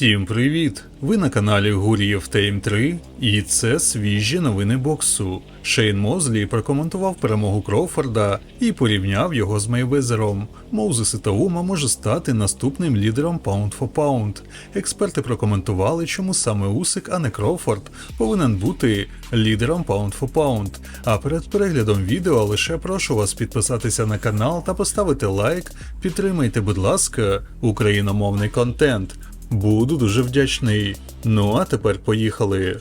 Всім привіт! Ви на каналі Гурієв Тейм 3 і це свіжі новини боксу. Шейн Мозлі прокоментував перемогу Кроуфорда і порівняв його з Мейвезером. Моузес Ітаума може стати наступним лідером Pound for Pound. Експерти прокоментували, чому саме Усик, а не Кроуфорд, повинен бути лідером Pound for Pound. А перед переглядом відео лише прошу вас підписатися на канал та поставити лайк. Підтримайте, будь ласка, україномовний контент. Буду дуже вдячний. Ну а тепер поїхали.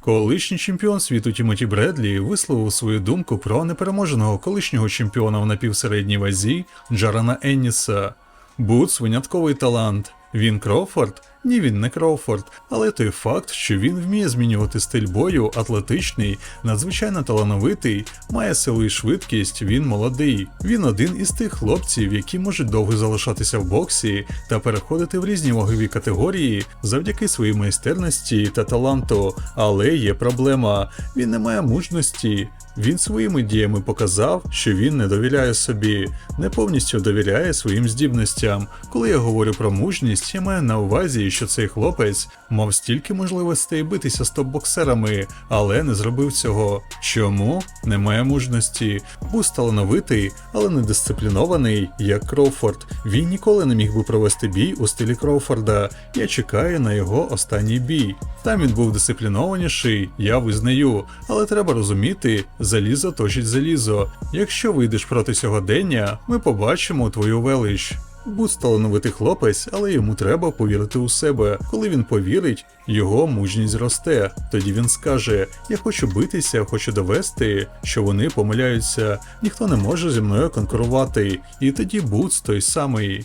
Колишній чемпіон світу Тімоті Бредлі висловив свою думку про непереможеного колишнього чемпіона в напівсередній вазі Джарана Енніса. Бутс винятковий талант. Він Кроуфорд? Ні, він не Кроуфорд, але той факт, що він вміє змінювати стиль бою, атлетичний, надзвичайно талановитий, має силу і швидкість, він молодий. Він один із тих хлопців, які можуть довго залишатися в боксі та переходити в різні вагові категорії завдяки своїй майстерності та таланту. Але є проблема: він не має мужності. Він своїми діями показав, що він не довіряє собі, не повністю довіряє своїм здібностям. Коли я говорю про мужність, я маю на увазі, що цей хлопець мав стільки можливостей битися з топ-боксерами, але не зробив цього. Чому? Немає мужності. Був талановитий, але не дисциплінований, як Кроуфорд. Він ніколи не міг би провести бій у стилі Кроуфорда. Я чекаю на його останній бій. Там він був дисциплінованіший, я визнаю, але треба розуміти, залізо точить залізо. Якщо вийдеш проти сьогодення, ми побачимо твою велич. Будь талановитий хлопець, але йому треба повірити у себе. Коли він повірить, його мужність зросте. Тоді він скаже: Я хочу битися, хочу довести, що вони помиляються. Ніхто не може зі мною конкурувати. І тоді Буц той самий.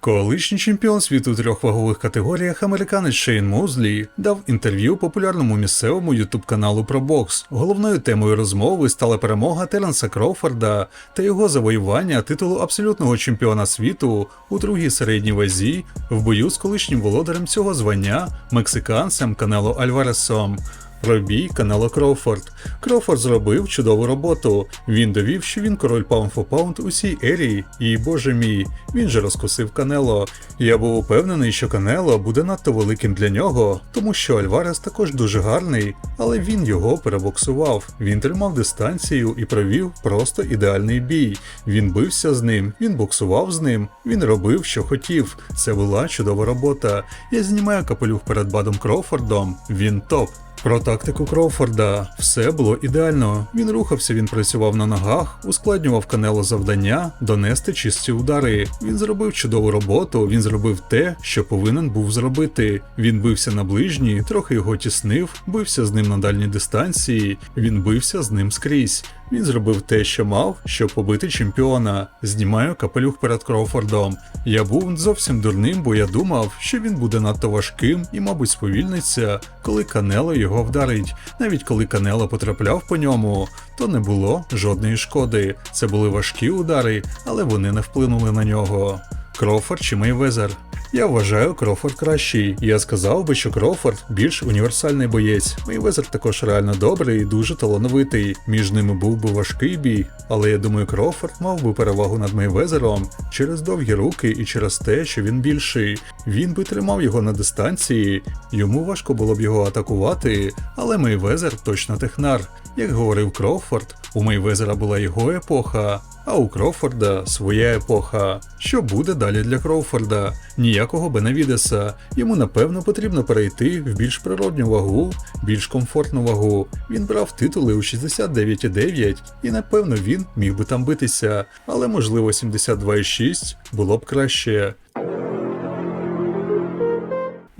Колишній чемпіон світу у трьох вагових категоріях американець Шейн Мозлі дав інтерв'ю популярному місцевому ютуб каналу про бокс. Головною темою розмови стала перемога Теренса Кроуфорда та його завоювання титулу абсолютного чемпіона світу у другій середній вазі в бою з колишнім володарем цього звання мексиканцем Канело Альваресом. Про бій Канело Кроуфорд. Кроуфорд зробив чудову роботу. Він довів, що він король Pound for Pound усій ерії, і боже мій, він же розкусив Канело. Я був упевнений, що Канело буде надто великим для нього, тому що Альварес також дуже гарний, але він його перебоксував. Він тримав дистанцію і провів просто ідеальний бій. Він бився з ним, він боксував з ним, він робив, що хотів. Це була чудова робота. Я знімаю капелюх перед Бадом Кроуфордом. Він топ. Про тактику Кроуфорда все було ідеально. Він рухався, він працював на ногах, ускладнював канело завдання, донести чисті удари. Він зробив чудову роботу, він зробив те, що повинен був зробити. Він бився на ближній, трохи його тіснив, бився з ним на дальній дистанції, він бився з ним скрізь. Він зробив те, що мав, щоб побити чемпіона. Знімаю капелюх перед Кроуфордом. Я був зовсім дурним, бо я думав, що він буде надто важким і, мабуть, сповільниться, коли Канело його вдарить. Навіть коли Канело потрапляв по ньому, то не було жодної шкоди. Це були важкі удари, але вони не вплинули на нього. Кроуфорд чи Мейвезер? Я вважаю Крофорд кращий. Я сказав би, що Крофорд більш універсальний боєць. Мейвезер також реально добрий і дуже талановитий. Між ними був би важкий бій, але я думаю, Крофорд мав би перевагу над Мейвезером через довгі руки і через те, що він більший. Він би тримав його на дистанції, йому важко було б його атакувати, але Мейвезер точно технар. Як говорив Кроуфорд, у Мейвезера була його епоха, а у Кроуфорда своя епоха. Що буде далі для Кроуфорда? Ніякого Бенавідеса. Йому напевно потрібно перейти в більш природню вагу, більш комфортну вагу. Він брав титули у 69,9 і напевно він міг би там битися, але можливо 72,6 було б краще.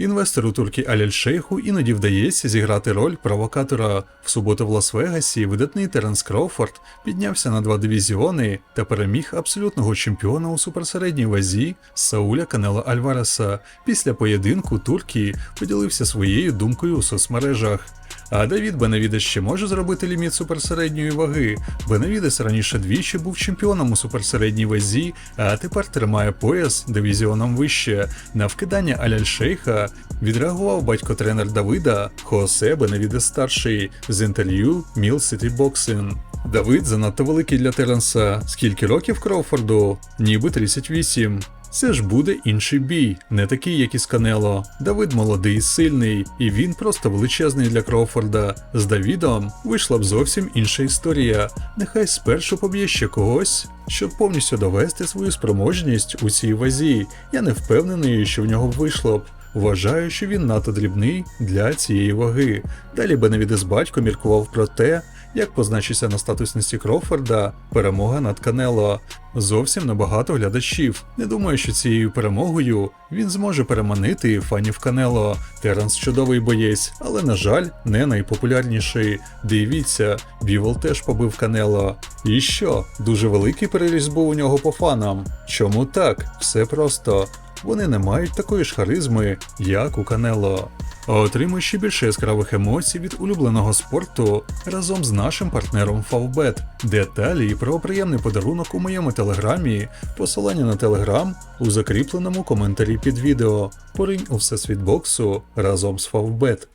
Інвестору Туркі Аляль Шейху іноді вдається зіграти роль провокатора. В суботу в Лас-Вегасі видатний Теренс Кроуфорд піднявся на два дивізіони та переміг абсолютного чемпіона у суперсередній вазі Сауля Канела Альвареса. Після поєдинку Туркі поділився своєю думкою у соцмережах. А Давід Бенавідес ще може зробити ліміт суперсередньої ваги. Бенавідес раніше двічі був чемпіоном у суперсередній вазі, а тепер тримає пояс дивізіоном вище. На вкидання Аляль Шейха відреагував батько-тренер Давида Хосе Бенавідес старший з інтерв'ю Mill City Boxing. Давид занадто великий для Теренса. Скільки років Кроуфорду? Ніби 38. Це ж буде інший бій, не такий, як із Канело. Давид молодий, і сильний, і він просто величезний для Кроуфорда. З Давідом вийшла б зовсім інша історія. Нехай спершу поб'є ще когось, щоб повністю довести свою спроможність у цій вазі. Я не впевнений, що в нього вийшло б. Вважаю, що він надто дрібний для цієї ваги. Далі Беневідес батько міркував про те, як позначиться на статусності Кроуфорда перемога над Канело. Зовсім небагато глядачів. Не думаю, що цією перемогою він зможе переманити фанів Канело. Теренс чудовий боєць, але, на жаль, не найпопулярніший. Дивіться, Бівол теж побив Канело. І що? Дуже великий переріст був у нього по фанам. Чому так? Все просто. Вони не мають такої ж харизми, як у Канело. Отримуй ще більше яскравих емоцій від улюбленого спорту разом з нашим партнером Favbet. Деталі про приємний подарунок у моєму телеграмі, посилання на телеграм у закріпленому коментарі під відео. Поринь у всесвіт боксу разом з Favbet.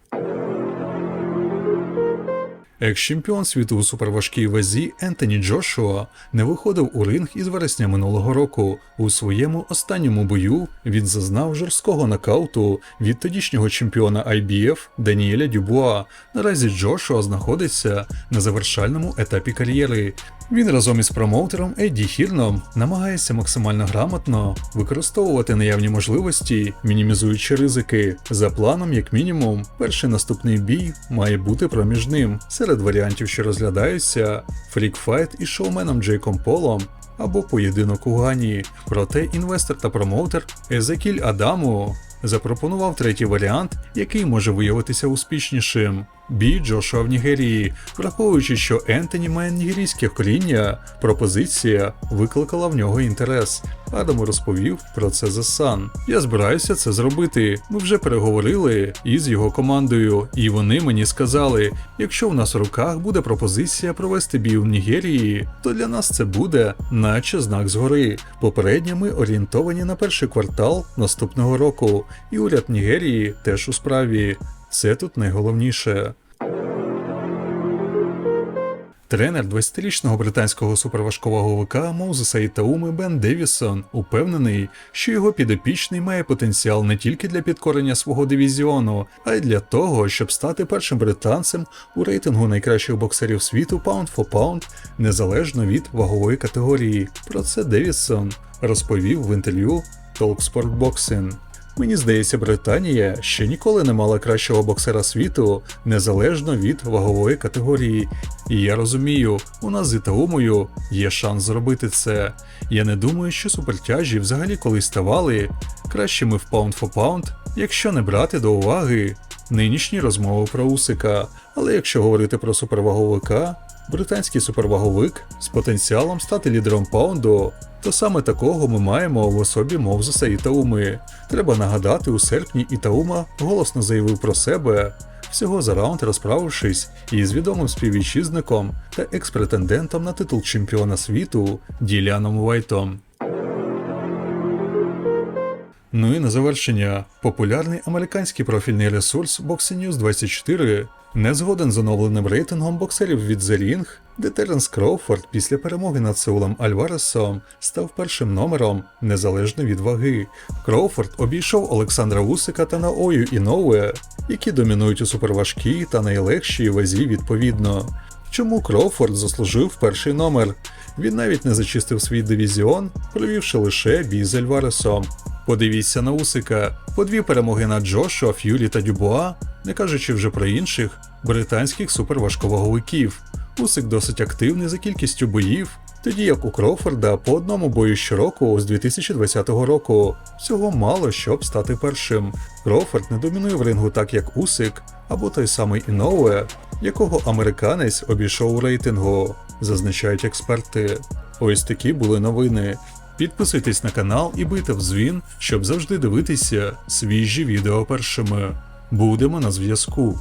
Екс-чемпіон світу у суперважкій вазі Ентоні Джошуа не виходив у ринг із вересня минулого року. У своєму останньому бою він зазнав жорсткого нокауту від тодішнього чемпіона IBF Даніеля Дюбуа. Наразі Джошуа знаходиться на завершальному етапі кар'єри. Він разом із промоутером Едді Хірном намагається максимально грамотно використовувати наявні можливості, мінімізуючи ризики. За планом, як мінімум, перший наступний бій має бути проміжним. Серед варіантів, що розглядаються, фрікфайт із шоуменом Джейком Полом або поєдинок у Гані. Проте інвестор та промоутер Езекіль Адаму запропонував третій варіант, який може виявитися успішнішим. Бій Джошуа в Нігерії, враховуючи, що Ентоні має нігерійське коріння, пропозиція викликала в нього інтерес. Адам розповів про це The Sun. Я збираюся це зробити. Ми вже переговорили із його командою, і вони мені сказали: якщо в нас в руках буде пропозиція провести бій в Нігерії, то для нас це буде, наче знак згори. Попередньо ми орієнтовані на перший квартал наступного року, і уряд Нігерії теж у справі. Це тут найголовніше. Тренер 20-річного британського суперважковаговика Моузеса Ітауми Бен Девісон упевнений, що його підопічний має потенціал не тільки для підкорення свого дивізіону, а й для того, щоб стати першим британцем у рейтингу найкращих боксерів світу Pound for Pound, незалежно від вагової категорії. Про це Девісон розповів в інтерв'ю Talksport Boxing. Мені здається, Британія ще ніколи не мала кращого боксера світу незалежно від вагової категорії. І я розумію, у нас з Ітаумою є шанс зробити це. Я не думаю, що супертяжі взагалі колись ставали кращими в Pound for Pound, якщо не брати до уваги нинішні розмови про Усика. Але якщо говорити про суперваговика, британський суперваговик з потенціалом стати лідером паунду, то саме такого ми маємо в особі Мовзеса Ітауми. Треба нагадати, у серпні Ітаума голосно заявив про себе, всього за раунд розправившись із відомим співвітчизником та екс-претендентом на титул чемпіона світу Діляном Уайтом. Ну і на завершення, популярний американський профільний ресурс Boxing News 24 не згоден з оновленим рейтингом боксерів від The Ring, де Теренс Кроуфорд після перемоги над Сеулом Альваресом став першим номером незалежно від ваги. Кроуфорд обійшов Олександра Усика та Наою Іноуе, які домінують у суперважкій та найлегшій вазі відповідно. Чому Кроуфорд заслужив перший номер? Він навіть не зачистив свій дивізіон, провівши лише бій з Альваресом. Подивіться на Усика, по дві перемоги над Джошуа, Ф'юлі та Дюбуа, не кажучи вже про інших британських суперважковаговиків. Усик досить активний за кількістю боїв, тоді як у Кроуфорда по одному бою щороку з 2020 року. Всього мало щоб стати першим. Кроуфорд не домінує в рингу так, як Усик, або той самий Іноуе, якого американець обійшов у рейтингу, зазначають експерти. Ось такі були новини. Підписуйтесь на канал і бийте в дзвін, щоб завжди дивитися свіжі відео першими. Будемо на зв'язку.